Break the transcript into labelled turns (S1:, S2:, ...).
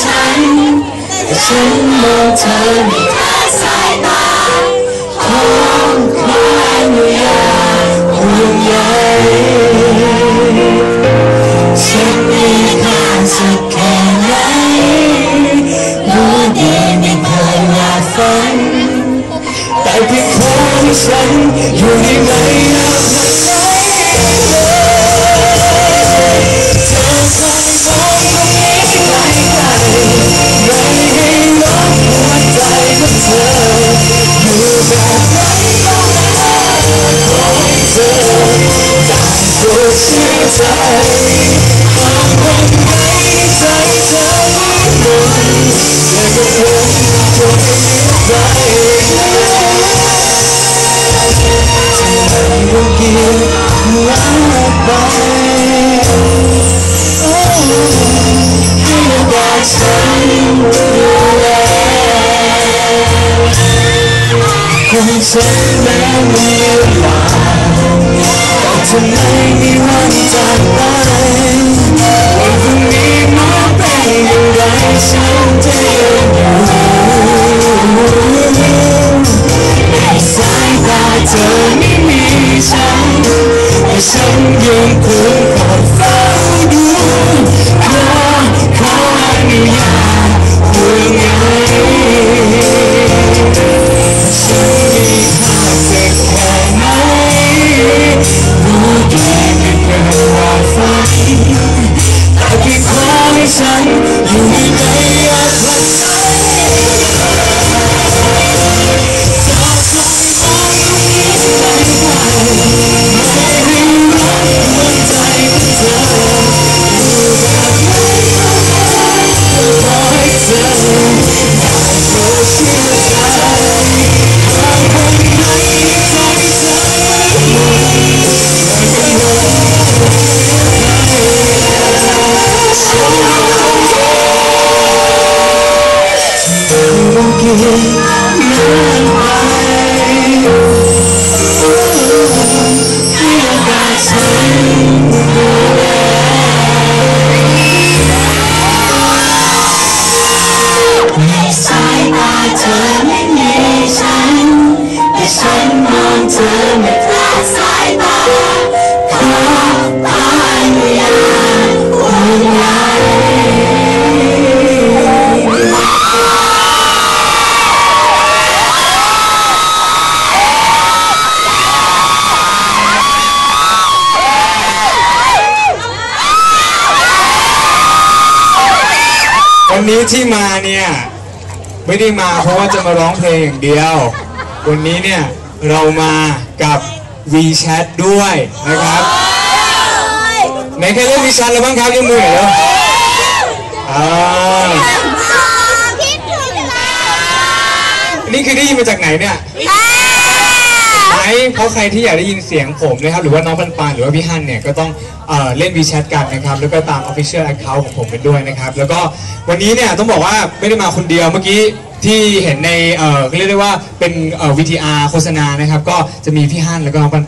S1: ฉันแต่ฉันมองเธอไม่ แต่เพียงของฉันอยู่ในใจนับวัน ของฉันแม้มีเวล ใน นนี้ที่มาเนี่ยไม่ได้มาเพราะว่าจะมาร้องเพลงอย่างเดียว วันนี้เนี่ยเรามากับ WeChat ด้วยนะครับไหนใครเล่น WeChat แล้วบ้างครับยกมือหน่อยเร็วอ่านี่คือได้ยินมาจากไหนเนี่ยไหน เพราะใครที่อยากได้ยินเสียงผมนะครับหรือว่าน้องปันปันหรือว่าพี่ฮันเนี่ยก็ต้องเอ่อเล่นวีแชทกันนะครับแล้วก็ตาม Official Account ของผมกันด้วยนะครับแล้วก็วันนี้เนี่ยต้องบอกว่าไม่ได้มาคนเดียวเมื่อกี้ที่เห็นในเอ่อเรียกได้ว่าเป็นเอ่อ VTR โฆษณานะครับก็จะมีพี่ฮันแล้วก็น้องปัน